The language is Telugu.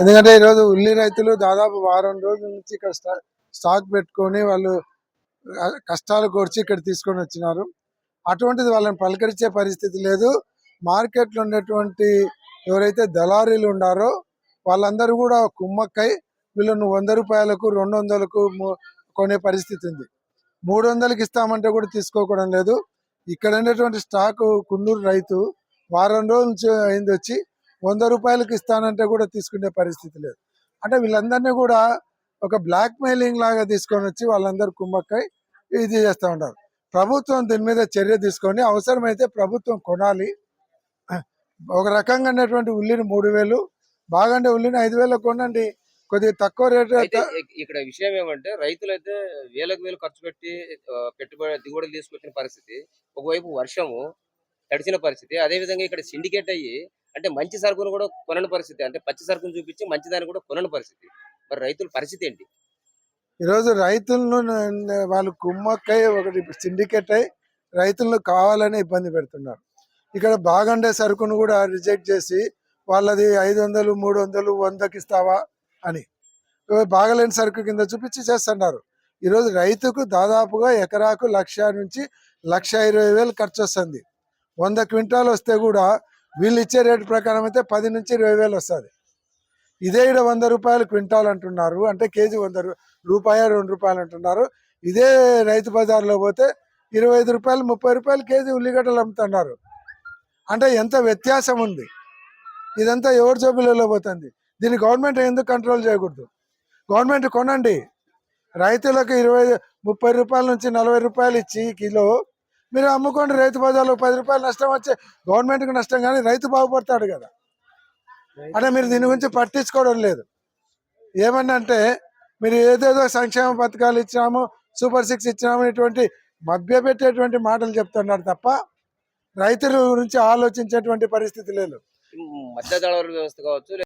ఎందుకంటే ఈరోజు ఉల్లి రైతులు దాదాపు వారం రోజుల నుంచి ఇక్కడ స్టా- స్టాక్ పెట్టుకొని వాళ్ళు కష్టాలు కోర్చి ఇక్కడ తీసుకొని వచ్చినారు. అటువంటిది వాళ్ళని పలకరించే పరిస్థితి లేదు. మార్కెట్లో ఉండేటువంటి ఎవరైతే దళారీలు ఉన్నారో వాళ్ళందరూ కూడా కుమ్మక్కై వీళ్ళను వంద రూపాయలకు రెండు వందలకు కొనే పరిస్థితి ఉంది. మూడు వందలకి ఇస్తామంటే కూడా తీసుకోకూడదు. లేదు ఇక్కడ ఉన్నటువంటి స్టాకు కున్నూరు రైతు వారం రోజుల నుంచి అయింది వచ్చి వంద రూపాయలకి ఇస్తానంటే కూడా తీసుకునే పరిస్థితి లేదు. అంటే వీళ్ళందరినీ కూడా ఒక బ్లాక్ మెయిలింగ్ లాగా తీసుకొని వచ్చి వాళ్ళందరూ కుమ్మక్కై ఇది చేస్తూ ఉంటారు. ప్రభుత్వం దీని మీద చర్య తీసుకొని అవసరమైతే ప్రభుత్వం కొనాలి. ఒక రకంగా ఉన్నటువంటి ఉల్లిని మూడు వేలు బాగంటే ఉల్లిని ఐదు వేలకు కొనండి. కొద్దిగా తక్కువ రేటు అయితే ఇక్- ఇక్కడ విషయం ఏమంటే రైతులైతే వేలకు వేలు ఖర్చు పెట్టి పెట్టుబడి దిగుబడులు తీసుకొచ్చిన పరిస్థితి. ఒకవైపు వర్షము తడిచిన పరిస్థితి. అదే విధంగా ఇక్కడ సిండికేట్ అయ్యి అంటే మంచి సరుకును కూడా కొనని పరిస్థితి. అంటే పచ్చి సరుకును చూపించి మంచి దాన్ని కూడా కొనని పరిస్థితి. మరి రైతుల పరిస్థితి ఏంటి? ఈరోజు రైతులను వాళ్ళు కుమ్మక్కై ఒకటి సిండికేట్ అయి రైతులను కావాలని ఇబ్బంది పెడుతున్నారు. ఇక్కడ బాగుండే సరుకును కూడా రిజెక్ట్ చేసి వాళ్ళది ఐదు వందలు మూడు వందలు వందకి ఇస్తావా అని. బాగలేని సరుకు కింద చూపించి చేస్తున్నారు. ఈరోజు రైతుకు దాదాపుగా ఎకరాకు లక్ష నుంచి లక్ష ఇరవై వేలు ఖర్చు వస్తుంది వంద క్వింటాలు వస్తే కూడా వీళ్ళు ఇచ్చే రేటు ప్రకారం అయితే పది నుంచి ఇరవై వేలు వస్తుంది. ఇదే ఇక్కడ వంద రూపాయలు క్వింటాల్ అంటున్నారు. అంటే కేజీ వంద రూపాయ రెండు రూపాయలు అంటున్నారు. ఇదే రైతు బజార్లో పోతే ఇరవై ఐదు రూపాయలు ముప్పై రూపాయలు కేజీ ఉల్లిగడ్డలు అమ్ముతున్నారు. అంటే ఎంత వ్యత్యాసం ఉంది. ఇదంతా ఎవరి జోబులలో పోతుంది? దీన్ని గవర్నమెంట్ ఎందుకు కంట్రోల్ చేయకూడదు? గవర్నమెంట్ కొనండి. రైతులకు ఇరవై ముప్పై రూపాయల నుంచి నలభై రూపాయలు ఇచ్చి కిలో మీరు అమ్ముకోండి రైతు బజార్లో పది రూపాయలు నష్టం వచ్చే గవర్నమెంట్కి నష్టం కానీ రైతు బాగుపడతాడు కదా. అంటే మీరు దీని గురించి పట్టించుకోవడం లేదు. ఏమన్నంటే మీరు ఏదేదో సంక్షేమ పథకాలు ఇచ్చినాము సూపర్ సిక్స్ ఇచ్చినాము ఇటువంటి మభ్యపెట్టేటువంటి మాటలు చెప్తున్నారు తప్ప రైతుల గురించి ఆలోచించేటువంటి పరిస్థితి లేదు. మధ్య వ్యవస్థ కావచ్చు